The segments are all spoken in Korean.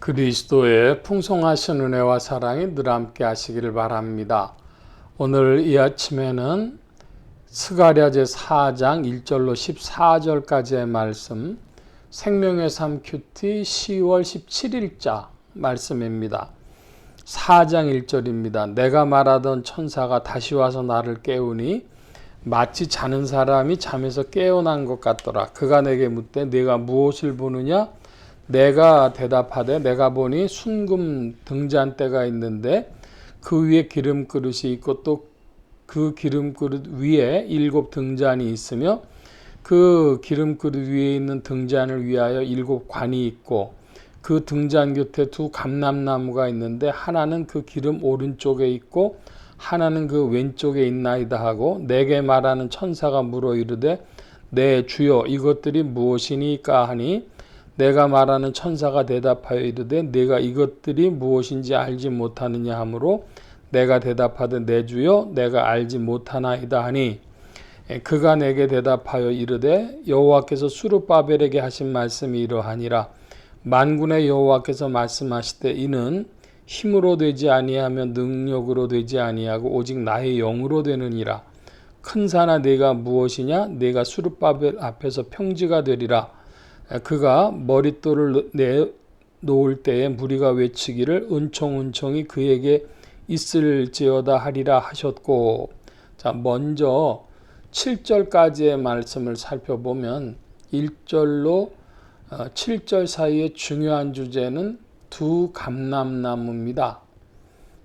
그리스도의 풍성하신 은혜와 사랑이 늘 함께 하시기를 바랍니다. 오늘 이 아침에는 스가랴제 4장 1절로 14절까지의 말씀 생명의 삶 큐티 10월 17일자 말씀입니다. 4장 1절입니다. 내가 말하던 천사가 다시 와서 나를 깨우니 마치 자는 사람이 잠에서 깨어난 것 같더라. 그가 내게 묻되 내가 무엇을 보느냐? 내가 대답하되 내가 보니 순금 등잔대가 있는데 그 위에 기름 그릇이 있고 또 그 기름 그릇 위에 일곱 등잔이 있으며 그 기름 그릇 위에 있는 등잔을 위하여 일곱 관이 있고 그 등잔 곁에 두 감람나무가 있는데 하나는 그 기름 오른쪽에 있고 하나는 그 왼쪽에 있나이다 하고 내게 말하는 천사가 물어 이르되 내 주여 이것들이 무엇이니까 하니 내가 말하는 천사가 대답하여 이르되 내가 이것들이 무엇인지 알지 못하느냐 하므로 내가 대답하되 내 주여 내가 알지 못하나이다 하니. 그가 내게 대답하여 이르되 여호와께서 수르바벨에게 하신 말씀이 이러하니라. 만군의 여호와께서 말씀하시되 이는 힘으로 되지 아니하며 능력으로 되지 아니하고 오직 나의 영으로 되느니라. 큰 산아 내가 무엇이냐? 내가 수르바벨 앞에서 평지가 되리라 그가 머릿돌을 내 놓을 때에 무리가 외치기를 은총 은총이 그에게 있을지어다 하리라 하셨고 자 먼저 7절까지의 말씀을 살펴보면 1절로 7절 어, 사이의 중요한 주제는 두 감람나무입니다.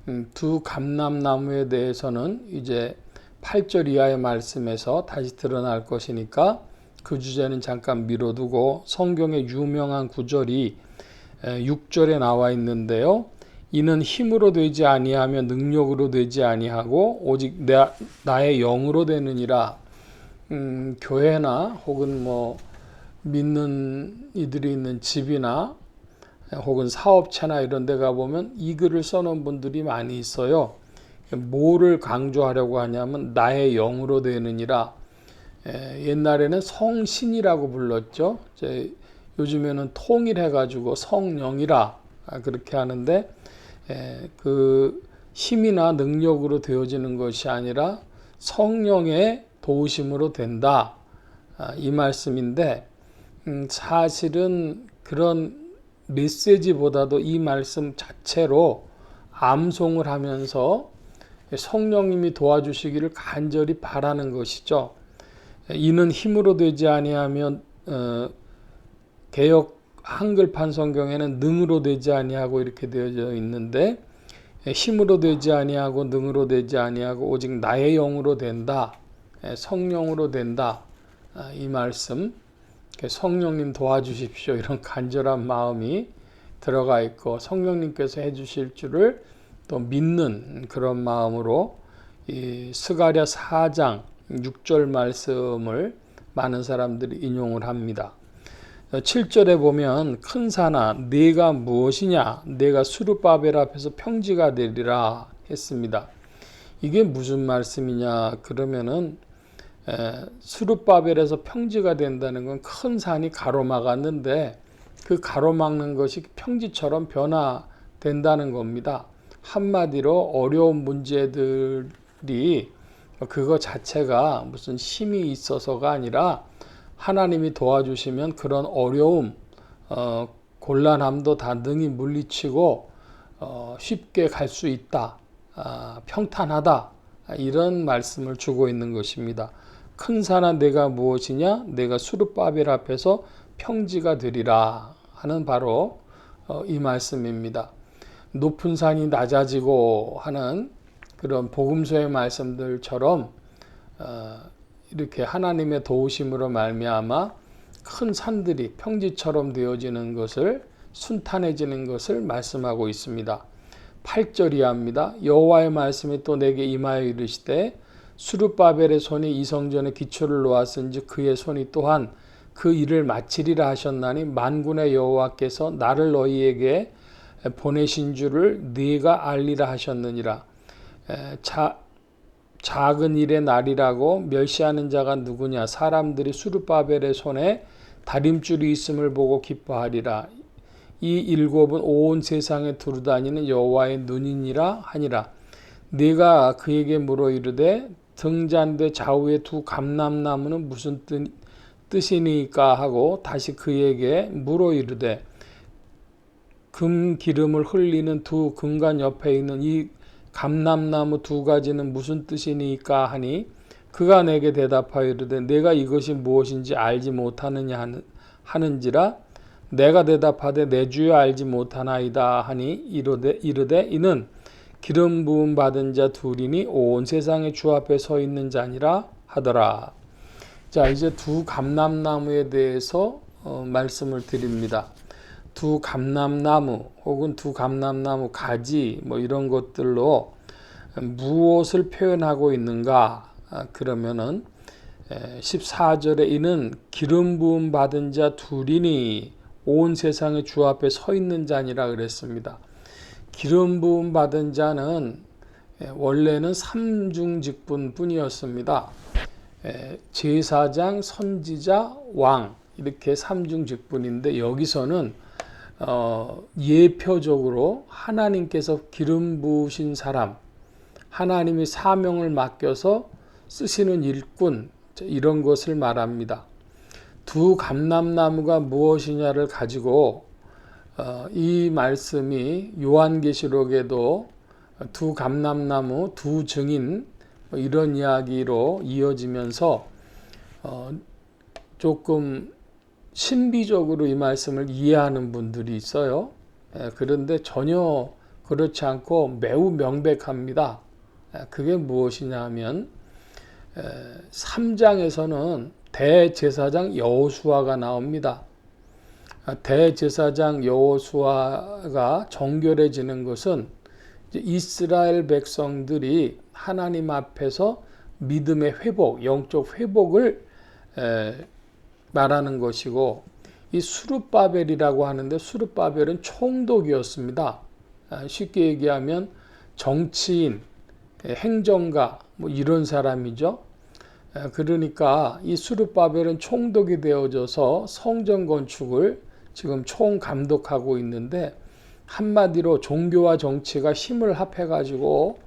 음, 두 감람나무에 대해서는 이제 8절 이하의 말씀에서 다시 드러날 것이니까 그 주제는 잠깐 미뤄두고 성경의 유명한 구절이 6절에 나와 있는데요. 이는 힘으로 되지 아니하며 능력으로 되지 아니하고 오직 내, 나의 영으로 되느니라. 음, 교회나 혹은 뭐 믿는 이들이 있는 집이나 혹은 사업체나 이런 데 가보면 이 글을 써놓은 분들이 많이 있어요. 뭐를 강조하려고 하냐면 나의 영으로 되느니라. 옛날에는 성신이라고 불렀죠. 요즘에는 통일해가지고 성령이라 그렇게 하는데 그 힘이나 능력으로 되어지는 것이 아니라 성령의 도우심으로 된다 아, 이 말씀인데 음, 사실은 그런 메시지보다도 이 말씀 자체로 암송을 하면서 성령님이 도와주시기를 간절히 바라는 것이죠. 이는 힘으로 되지 아니하면 어, 개혁 한글판 성경에는 능으로 되지 아니하고 이렇게 되어져 있는데 힘으로 되지 아니하고 능으로 되지 아니하고 오직 나의 영으로 된다. 성령으로 된다. 아, 이 말씀 성령님 도와주십시오. 이런 간절한 마음이 들어가 있고 성령님께서 해주실 줄을 또 믿는 그런 마음으로 이 스가랴 4장 6절 말씀을 많은 사람들이 인용을 합니다. 7절에 보면 큰 산아 네가 무엇이냐 네가 수르바벨 앞에서 평지가 되리라 했습니다. 이게 무슨 말씀이냐 그러면은 수르바벨에서 평지가 된다는 건 큰 산이 가로막았는데 그 가로막는 것이 평지처럼 변화된다는 겁니다. 한마디로 어려운 문제들이 그거 자체가 무슨 힘이 있어서가 아니라 하나님이 도와주시면 그런 어려움, 어, 곤란함도 다 능히 물리치고 어, 쉽게 갈 수 있다. 아, 평탄하다. 이런 말씀을 주고 있는 것입니다. 큰 산아 내가 무엇이냐? 내가 수르바벨 앞에서 평지가 되리라 하는 바로 어, 이 말씀입니다. 높은 산이 낮아지고 하는 그런 복음서의 말씀들처럼 어, 이렇게 하나님의 도우심으로 말미암아 큰 산들이 평지처럼 되어지는 것을 순탄해지는 것을 말씀하고 있습니다. 8절이 합니다. 여호와의 말씀이 또 내게 임하여 이르시되 수르바벨의 손이 이 성전에 기초를 놓았은즉 그의 손이 또한 그 일을 마치리라 하셨나니 만군의 여호와께서 나를 너희에게 보내신 줄을 네가 알리라 하셨느니라. 자, 작은 일의 날이라고 멸시하는 자가 누구냐? 사람들이 수르바벨의 손에 다림줄이 있음을 보고 기뻐하리라. 이 일곱은 온 세상에 두루다니는 여호와의 눈이니라 하니라. 네가 그에게 물어 이르되 등잔대 좌우의 두 감람나무는 무슨 뜻, 뜻이니까 하고 다시 그에게 물어 이르되 금 기름을 흘리는 두 금관 옆에 있는 이 감람나무 두 가지는 무슨 뜻이니까 하니 그가 내게 대답하여 이르되 내가 이것이 무엇인지 알지 못하느냐 하는, 하는지라 내가 대답하되 내 주여 알지 못하나이다 하니 이르되, 이르되 이는 기름 부음 받은 자 둘이니 온 세상의 주 앞에 서 있는 자니라 하더라. 자 이제 두 감람나무에 대해서 어, 말씀을 드립니다. 두 감람나무 혹은 두 감람나무 가지 뭐 이런 것들로 무엇을 표현하고 있는가 아, 그러면은 14절에 이는 기름 부음 받은 자 둘이니 온 세상의 주 앞에 서 있는 자니라 그랬습니다. 기름 부음 받은 자는 원래는 삼중 직분뿐이었습니다. 제사장, 선지자, 왕 이렇게 삼중 직분인데 여기서는 어, 예표적으로 하나님께서 기름 부으신 사람, 하나님이 사명을 맡겨서 쓰시는 일꾼 이런 것을 말합니다. 두 감람나무가 무엇이냐를 가지고 어, 이 말씀이 요한계시록에도 두 감람나무, 두 증인 뭐 이런 이야기로 이어지면서 어, 조금 신비적으로 이 말씀을 이해하는 분들이 있어요. 예, 그런데 전혀 그렇지 않고 매우 명백합니다. 예, 그게 무엇이냐 하면 3장에서는 대제사장 여호수아가 나옵니다. 아, 대제사장 여호수아가 정결해지는 것은 이스라엘 백성들이 하나님 앞에서 믿음의 회복, 영적 회복을 말하는 것이고 이 수르바벨이라고 하는데 수르바벨은 총독이었습니다. 아, 쉽게 얘기하면 정치인, 행정가 뭐 이런 사람이죠. 그러니까 이 수르바벨은 총독이 되어져서 성전 건축을 지금 총 감독하고 있는데 한마디로 종교와 정치가 힘을 합해 가지고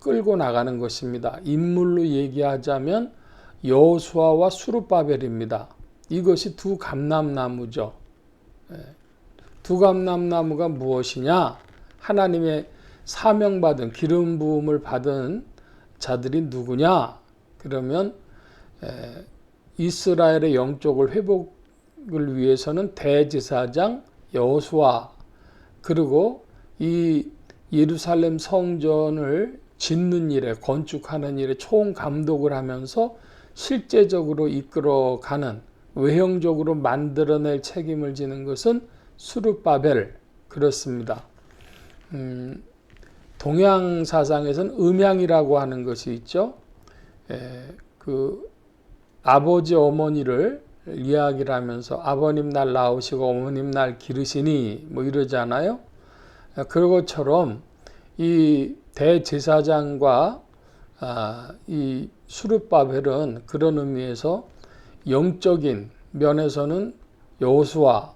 끌고 나가는 것입니다. 인물로 얘기하자면 여호수아와 수르바벨입니다. 이것이 두 감람나무죠. 두 감람나무가 무엇이냐? 하나님의 사명받은 기름 부음을 받은 자들이 누구냐? 그러면 이스라엘의 영적을 회복을 위해서는 대제사장 여호수아 그리고 이 예루살렘 성전을 짓는 일에 건축하는 일에 총 감독을 하면서 실제적으로 이끌어가는 외형적으로 만들어낼 책임을 지는 것은 수르바벨 그렇습니다. 음, 동양 사상에서는 음양이라고 하는 것이 있죠. 에, 그 아버지 어머니를 이야기를 하면서 아버님 날 낳으시고 어머님 날 기르시니 뭐 이러잖아요. 그런 것처럼 이 대제사장과 아, 이 수르바벨은 그런 의미에서 영적인 면에서는 여호수아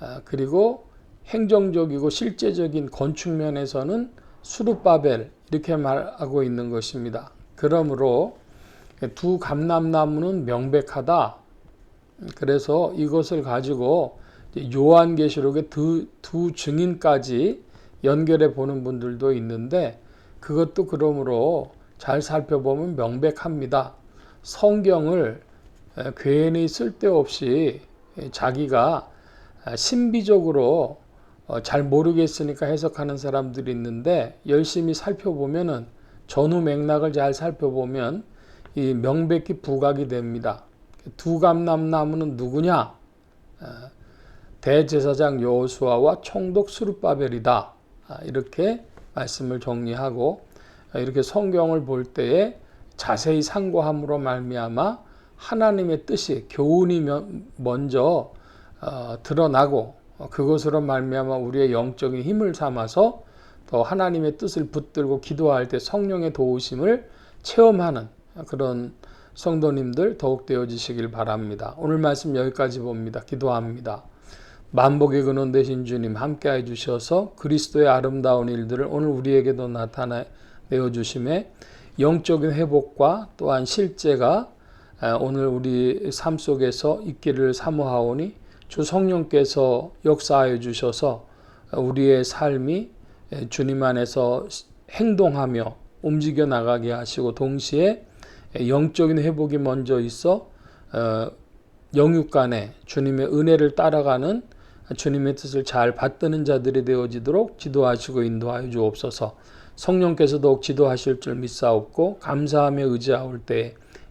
아, 그리고 행정적이고 실제적인 건축 면에서는 수르바벨 이렇게 말하고 있는 것입니다. 그러므로 두 감람나무는 명백하다. 그래서 이것을 가지고 요한계시록의 두, 두 증인까지 연결해 보는 분들도 있는데 그것도 그러므로 잘 살펴보면 명백합니다. 성경을 괜히 쓸데없이 자기가 신비적으로 어, 잘 모르겠으니까 해석하는 사람들이 있는데 열심히 살펴보면은 전후 맥락을 잘 살펴보면 이 명백히 부각이 됩니다. 두 감람나무는 누구냐? 대제사장 여호수아와 총독 수르바벨이다. 아, 이렇게 말씀을 정리하고 이렇게 성경을 볼 때에 자세히 상고함으로 말미암아 하나님의 뜻이 교훈이 먼저 어, 드러나고 그것으로 말미암아 우리의 영적인 힘을 삼아서 더 하나님의 뜻을 붙들고 기도할 때 성령의 도우심을 체험하는 그런 성도님들 더욱 되어지시길 바랍니다. 오늘 말씀 여기까지 봅니다. 기도합니다. 만복의 근원 되신 주님 함께해 주셔서 그리스도의 아름다운 일들을 오늘 우리에게도 나타내 주심에 영적인 회복과 또한 실제가 오늘 우리 삶 속에서 있기를 사모하오니 주 성령께서 역사하여 주셔서 우리의 삶이 주님 안에서 행동하며 움직여 나가게 하시고 동시에 영적인 회복이 먼저 있어 영육 간에 주님의 은혜를 따라가는 주님의 뜻을 잘 받드는 자들이 되어지도록 지도하시고 인도하여 주옵소서. 성령께서 더욱 지도하실 줄 믿사옵고 감사하며 의지하올 때